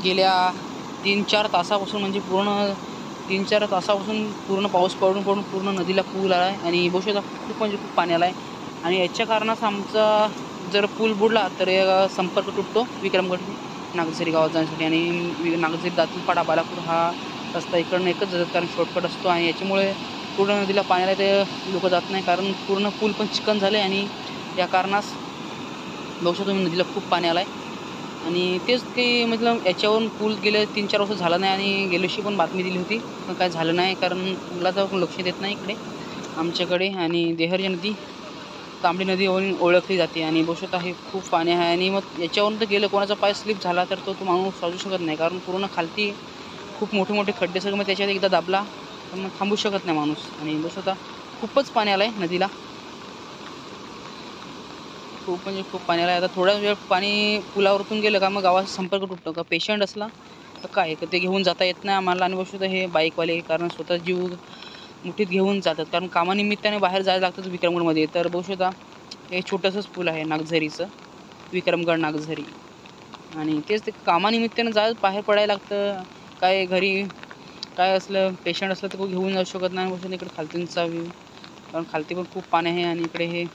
गेल्या तीन चार तासापासून म्हणजे पूर्ण तीन चार तासापासून पूर्ण पाऊस पडून पडून पूर्ण नदीला पूल आला आहे आणि बघू शकता खूप म्हणजे खूप पाणी आला आहे. आणि याच्या कारणास आमचा जर पूल बुडला तर संपर्क तुटतो विक्रमगड नागझरी गावात जाण्यासाठी. आणि नागझरी नागझरी दातूरपाडा बालापूर हा रस्ता इकडनं एकच जातात कारण शॉर्टकट असतो आणि याच्यामुळे पूर्ण नदीला पाण्याला ते लोक जात नाही. कारण पूर्ण पूल पण चिकन झाले आणि या कारणास बघू शकतो तुम्ही नदीला खूप पाणी आलं आहे आणि तेच काही मतलब याच्यावरून पूल गेलं तीन चार वर्ष झालं नाही आणि गेल्याशी पण बातमी दिली होती. पण काय झालं नाही कारण पुलाचं पण लक्ष देत नाही इकडे आमच्याकडे. आणि देहरची नदी तांबडी नदीवरून ओळखली जाते आणि बसत आहे खूप पाणी आहे. आणि मग याच्यावरून तर गेलं कोणाचा पाय स्लिप झाला तर तो तो माणूस चालू शकत नाही कारण पूर्ण खालती खूप मोठे मोठे खड्डे सगळे मग त्याच्यात एकदा दाबला तर मग थांबू शकत नाही माणूस. आणि बसवता खूपच पाणी आलं आहे नदीला. खूप म्हणजे खूप पाण्याला आता थोडा वेळ पाणी पुलावरतून गेलं का मग गावाचा संपर्क तुटतो. का पेशंट असला तर काय? तर ते घेऊन जाता येत नाही? आम्हाला आणि बसू हे बाईकवाले कारण स्वतः जीव मुठीत घेऊन जातात. कारण कामानिमित्ताने बाहेर जायला लागतं विक्रमगडमध्ये. तर बघू हे छोटंसंच पूल आहे नागझरीचं. विक्रमगड नागझरी. आणि तेच ते कामानिमित्तानं जाय बाहेर पडायला लागतं. काय घरी काय असलं पेशंट असलं तर घेऊन जाऊ शकत नाही. बसून इकडे खालतींचा व्ह्यू कारण खालती पण खूप पाणी आहे आणि इकडे हे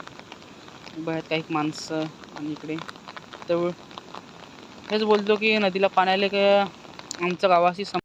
उभे आहेत काही माणसं आणि इकडे. तर हेच बोलतो की नदीला पाण्याला का आमच्या गावाशी सम